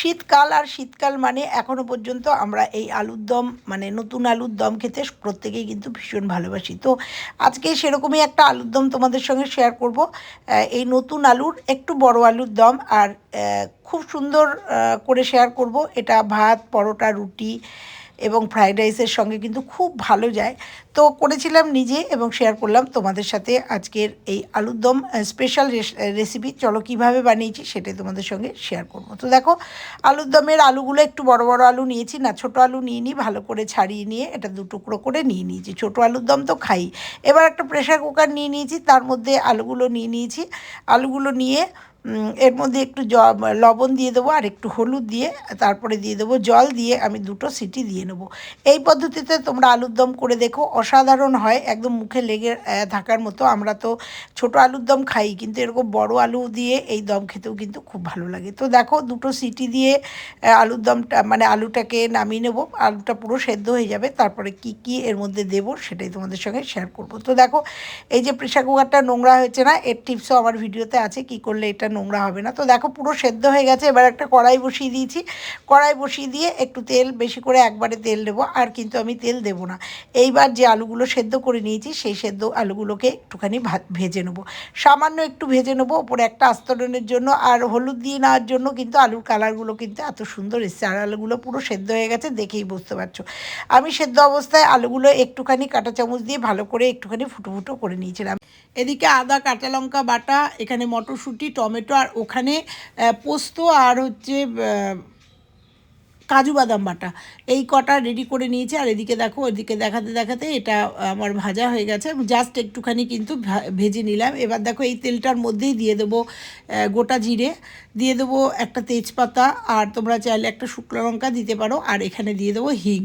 শীতকাল আর শীতকাল মানে এখনও পর্যন্ত আমরা এই আলুর দম মানে নতুন আলুর দম খেতে প্রত্যেকেই কিন্তু ভীষণ ভালোবাসি। তো আজকে সেরকমই একটা আলুর দম তোমাদের সঙ্গে শেয়ার করব। এই নতুন আলুর, একটু বড় আলুর দম আর খুব সুন্দর করে শেয়ার করব। এটা ভাত, পরোটা, রুটি এবং ফ্রাইড রাইসের সঙ্গে কিন্তু খুব ভালো যায়। তো করেছিলাম নিজে এবং শেয়ার করলাম তোমাদের সাথে আজকের এই আলুর দম স্পেশাল রেসিপি চলো কীভাবে বানিয়েছি সেটাই তোমাদের সঙ্গে শেয়ার করব। তো দেখো, আলুর দমের আলুগুলো একটু বড় বড় আলু নিয়েছি। না, ছোট আলু নিয়ে নিই ভালো করে ছাড়িয়ে নিয়ে এটা দু টুকরো করে নিয়ে নিয়েছি। ছোট আলুর দম তো খাই। এবার একটা প্রেশার কুকার নিয়ে নিয়েছি, তার মধ্যে আলুগুলো নিয়ে নিয়েছি। আলুগুলো নিয়ে এর মধ্যে একটু লবণ দিয়ে দেবো আর একটু হলুদ দিয়ে, তারপরে দিয়ে দেবো জল দিয়ে আমি দুটো সিটি দিয়ে নেব। এই পদ্ধতিতে তোমরা আলুর দম করে দেখো, অসাধারণ হয়, একদম মুখে লেগে থাকার মতো। আমরা তো ছোট আলুর দম খাই, কিন্তু এরকম বড় আলু দিয়ে এই দম খেতেও কিন্তু খুব ভালো লাগে। তো দেখো, দুটো সিটি দিয়ে আলুর দমটা মানে আলুটাকে নামিয়ে নেব, আলুটা পুরো সেদ্ধ হয়ে যাবে, তারপরে কি কি এর মধ্যে দেবো সেটাই তোমাদের সঙ্গে শেয়ার করব। তো দেখো, এই যে প্রেশার কুকারটা নোংরা হয়েছে না, এর টিপসও আমার ভিডিওতে আছে, কি করলে এটা নোংরা হবে না। তো দেখো পুরো সেদ্ধ হয়ে গেছে, এবার একটা কড়াই বসিয়ে দিয়েছি। কড়াই বসিয়ে দিয়ে একটু তেল, বেশি করে একবারে তেল দেবো, আর কিন্তু আমি তেল দেবো না। এইবার যে আলুগুলো সেদ্ধ করে নিয়েছি, সেই সেদ্ধ আলুগুলোকে একটুখানি ভেজে নেব। সামান্য একটু ভেজে নেব, ওপরে একটা আস্তরণের জন্য, আর হলুদ দিয়ে নেওয়ার জন্য কিন্তু আলুর কালারগুলো কিন্তু এত সুন্দর এসছে। আর আলুগুলো পুরো সেদ্ধ হয়ে গেছে, দেখেই বুঝতে পারছ। আমি সেদ্ধ অবস্থায় আলুগুলো একটুখানি কাঁটা চামচ দিয়ে ভালো করে একটুখানি ফুটো ফুটো করে নিয়েছিলাম। এদিকে আদা, কাঁচা লঙ্কা বাটা, এখানে মটরশুঁটি, টমেটো আর ওখানে পোস্ত আর হচ্ছে কাজু বাদাম বাটা। এই কটা রেডি করে নিয়েছি, আর এদিকে দেখো এদিকে দেখাতে দেখাতে এটা আমার ভাজা হয়ে গেছে। জাস্ট একটুখানি কিন্তু ভেজে নিলাম। এবার দেখো এই তেলটার মধ্যেই দিয়ে দেবো গোটা জিরে। দিয়ে দেবো একটা তেজপাতা, আর তোমরা চাইলে একটা শুকনো লঙ্কা দিতে পারো, আর এখানে দিয়ে দেবো হিং।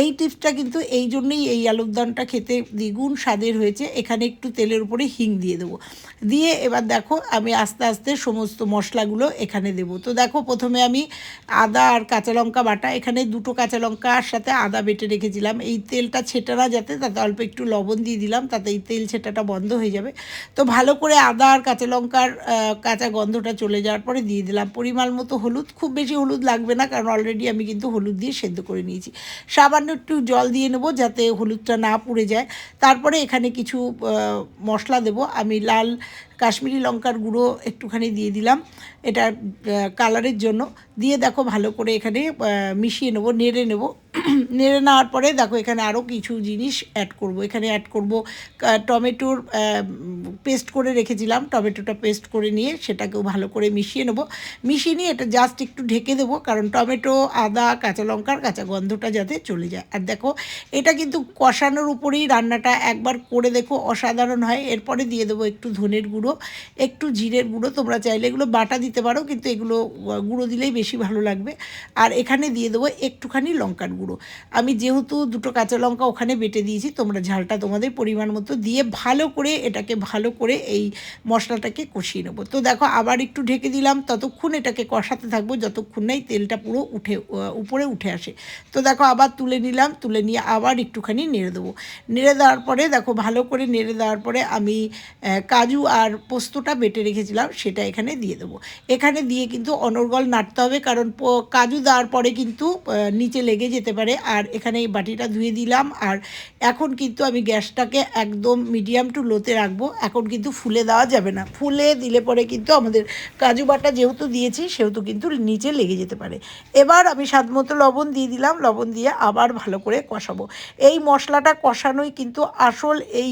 এই টিপসটা কিন্তু এই জন্যই এই আলুর খেতে দ্বিগুণ স্বাদের হয়েছে। এখানে একটু তেলের উপরে হিং দিয়ে দেবো। দিয়ে এবার দেখো আমি আস্তে আস্তে সমস্ত মশলাগুলো এখানে দেবো। তো দেখো প্রথমে আমি আদা আর কাঁচা লঙ্কা বাটা, এখানে দুটো কাঁচা লঙ্কার সাথে আদা বেটে রেখেছিলাম। এই তেলটা ছেটা না যাতে, তাতে অল্প একটু লবণ দিয়ে দিলাম, তাতে এই তেল ছেটাটা বন্ধ হয়ে যাবে। তো ভালো করে আদা আর কাঁচা লঙ্কার কাঁচা গন্ধটা চলে যাওয়ার পরে দিয়ে দিলাম। পরিমাণ মতো হলুদ, খুব বেশি হলুদ লাগবে না, কারণ অলরেডি আমি কিন্তু হলুদ দিয়ে সেদ্ধ করে নিয়েছি। সামান্য একটু জল দিয়ে নেব যাতে হলুদটা না পুড়ে যায়। তারপরে এখানে কিছু মশলা দেবো। আমি লাল কাশ্মীরি লঙ্কার গুঁড়ো একটুখানি দিয়ে দিলাম। এটা কালারের জন্য। দিয়ে দেখো ভালো করে এখানে মিশিয়ে নেব নেড়ে নেব। নেড়ে নেওয়ার পরে দেখো এখানে আরও কিছু জিনিস অ্যাড করব। এখানে অ্যাড করব টমেটোর পেস্ট করে রেখেছিলাম। টমেটোটা পেস্ট করে নিয়ে সেটাকেও ভালো করে মিশিয়ে নেব। মিশিয়ে নিয়ে এটা জাস্ট একটু ঢেকে দেবো, কারণ টমেটো, আদা, কাঁচা লঙ্কার কাঁচা গন্ধটা যাতে চলে যায়। আর দেখো, এটা কিন্তু কষানোর উপরেই রান্নাটা একবার করে দেখো, অসাধারণ হয়। এরপরে দিয়ে দেবো একটু ধনের গুঁড়ো, একটু জিরের গুঁড়ো। তোমরা চাইলে এগুলো বাটা দিতে পারো, কিন্তু এগুলো গুঁড়ো দিলেই বেশি ভালো লাগবে। আর এখানে দিয়ে দেবো একটুখানি লঙ্কার গুঁড়ো। আমি যেহেতু দুটো কাঁচা লঙ্কা ওখানে বেটে দিয়েছি, তোমরা ঝালটা তোমাদের পরিমাণ মতো দিয়ে ভালো করে এটাকে ভালো করে এই মশলাটাকে কষিয়ে নেব। তো দেখো আবার একটু ঢেকে দিলাম, ততক্ষণ এটাকে কষাতে থাকব, যতক্ষণ নাই তেলটা পুরো উঠে উপরে উঠে আসে। তো দেখো আবার তুলে নিলাম, তুলে নিয়ে আবার একটুখানি নেড়ে দেবো। নেড়ে দেওয়ার পরে দেখো ভালো করে নেড়ে দেওয়ার পরে আমি কাজু আর পোস্তটা বেটে রেখেছিলাম, সেটা এখানে দিয়ে দেবো। এখানে দিয়ে কিন্তু অনর্গল নাড়তে হবে, কারণ কাজু দেওয়ার পরে কিন্তু নিচে লেগে যেতে পারে আর এখানে এই বাটিটা ধুয়ে দিলাম। আর এখন কিন্তু আমি গ্যাসটাকে একদম মিডিয়াম টু লোতে রাখব। এখন কিন্তু ফুলে দেওয়া যাবে না। ফুলে দিলে পরে কিন্তু আমাদের কাজু বাটা যেহেতু দিয়েছি, সেহেতু কিন্তু নিচে লেগে যেতে পারে। এবার আমি স্বাদ মতো লবণ দিয়ে দিলাম। লবণ দিয়ে আবার ভালো করে কষাবো। এই মশলাটা কষানোই কিন্তু আসল এই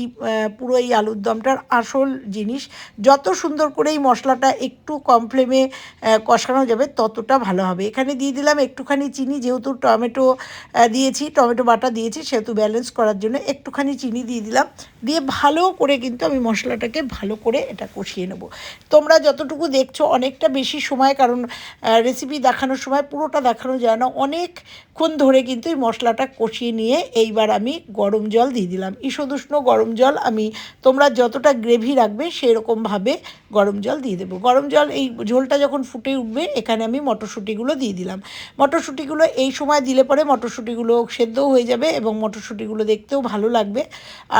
পুরো এই আলুর দমটার আসল জিনিস। যত সুন্দর করে এই মশলাটা একটু কম ফ্লেমে কষানো যাবে, ততটা ভালো হবে। এখানে দিয়ে দিলাম একটুখানি চিনি, যেহেতু টমেটো দিয়েছি, টমেটো বাটা দিয়েছি, সেহেতু ব্যালেন্স করার জন্য একটুখানি চিনি দিয়ে দিলাম। দিয়ে ভালো করে কিন্তু আমি মশলাটাকে ভালো করে এটা কষিয়ে নেব। তোমরা যতটুকু দেখছ অনেকটা বেশি সময়, কারণ রেসিপি দেখানোর সময় পুরোটা দেখানো যায় না, অনেকক্ষণ ধরে কিন্তু এই মশলাটা কষিয়ে নিয়ে এইবার আমি গরম জল দিয়ে দিলাম। ঈষদুষ্ণ গরম জল আমি তোমরা যতটা গ্রেভি রাখবে সেরকমভাবে গরম জল দিয়ে দেবো। গরম জল, এই ঝোলটা যখন ফুটে উঠবে, এখানে আমি মটরশুঁটিগুলো দিয়ে দিলাম। মটরশুঁটিগুলো এই সময় দিলে পরে মটরশুঁটিগুলো সেদ্ধও হয়ে যাবে এবং মটরশুঁটিগুলো দেখতেও ভালো লাগবে।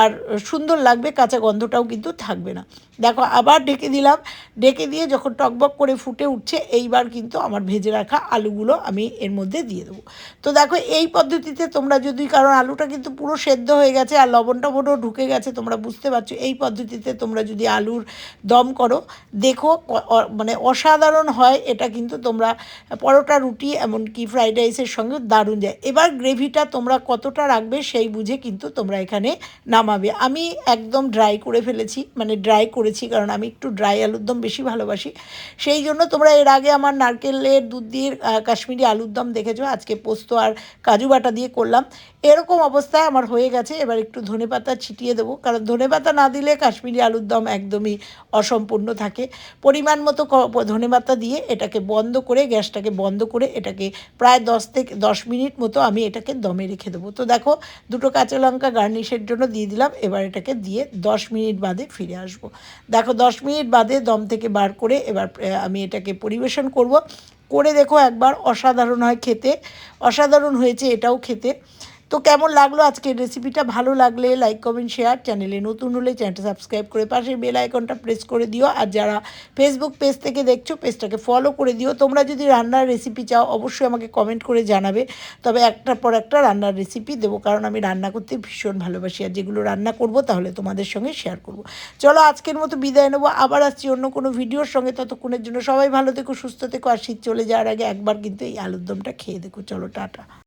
আর সুন্দর লাগবে, কাঁচা গন্ধটাও কিন্তু থাকবে না। দেখো, আবার ঢেকে দিলাম। ঢেকে দিয়ে যখন টকবক করে ফুটে উঠছে, এইবার কিন্তু আমার ভেজে রাখা আলুগুলো আমি এর মধ্যে দিয়ে দেবো। তো দেখো, এই পদ্ধতিতে তোমরা যদি, কারণ আলুটা কিন্তু পুরো সেদ্ধ হয়ে গেছে আর লবণটা বোধ ঢুকে গেছে, তোমরা বুঝতে পারছ, এই পদ্ধতিতে তোমরা যদি আলুর দম করো দেখো মানে অসাধারণ হয়, এটা কিন্তু তোমরা, পরোটা রুটি এমনকি ফ্রাইড রাইসের সঙ্গে দারুণ যায়। এবার গ্রেভিটা তোমরা কতটা রাখবে সেই বুঝে কিন্তু তোমরা এখানে নামাবে। আমি একদম ড্রাই করে ফেলেছি মানে ড্রাই করেছি, কারণ আমি একটু ড্রাই আলুর দম বেশি ভালোবাসি। সেই জন্য তোমরা এর আগে আমার নারকেলের দুধ দিয়ে কাশ্মীরি আলুর দম দেখেছ? আজকে পোস্ত আর কাজু বাটা দিয়ে করলাম। এরকম অবস্থায় আমার হয়ে গেছে। এবার একটু ধনেপাতা ছিটিয়ে দেবো। কারণ ধনেপাতা না দিলে কাশ্মীরি আলুর দম একদমই অসম্পূর্ণ থাকে। পরিমাণ মতো ধনেপাতা দিয়ে এটাকে বন্ধ করে, গ্যাসটাকে বন্ধ করে এটাকে প্রায় দশ থেকে, দশ মিনিট মতো আমি এটাকে দমে রেখে দেবো। তো দেখো, দুটো কাঁচা লঙ্কা গার্নিশের জন্য দিয়ে দিলাম, এবার এটাকে দিয়ে দশ মিনিট বাদে ফিরে আসব। দেখো, দশ মিনিট বাদে দম থেকে বার করে এবার আমি এটাকে পরিবেশন করব। করে দেখো, একবার অসাধারণ হয় খেতে। অসাধারণ হয়েছে এটাও খেতে। তো কেমন লাগল আজকের রেসিপিটা ভালো লাগলে লাইক কমেন্ট শেয়ার চ্যানেলে নতুন হলে চ্যানেলটা সাবস্ক্রাইব করে পাশে বেল আইকনটা প্রেস করে দিও। আর যারা ফেসবুক পেজ থেকে দেখছ পেজটাকে ফলো করে দিও। তোমরা যদি রান্নার রেসিপি চাও, অবশ্যই আমাকে কমেন্ট করে জানাবে। তবে একটার পর একটা রান্নার রেসিপি দেবো, কারণ আমি রান্না করতে ভীষণ ভালোবাসি। আর যেগুলো রান্না করব, তাহলে তোমাদের সঙ্গে শেয়ার করব। চলো, আজকের মতো বিদায় নেব। আবার আসছি অন্য কোনো ভিডিওর সঙ্গে। ততক্ষণের জন্য সবাই ভালো থেকো, সুস্থ থেকো। আর শীত চলে যাওয়ার আগে একবার কিন্তু এই আলুর দমটা খেয়ে দেখো। চলো, টাটা।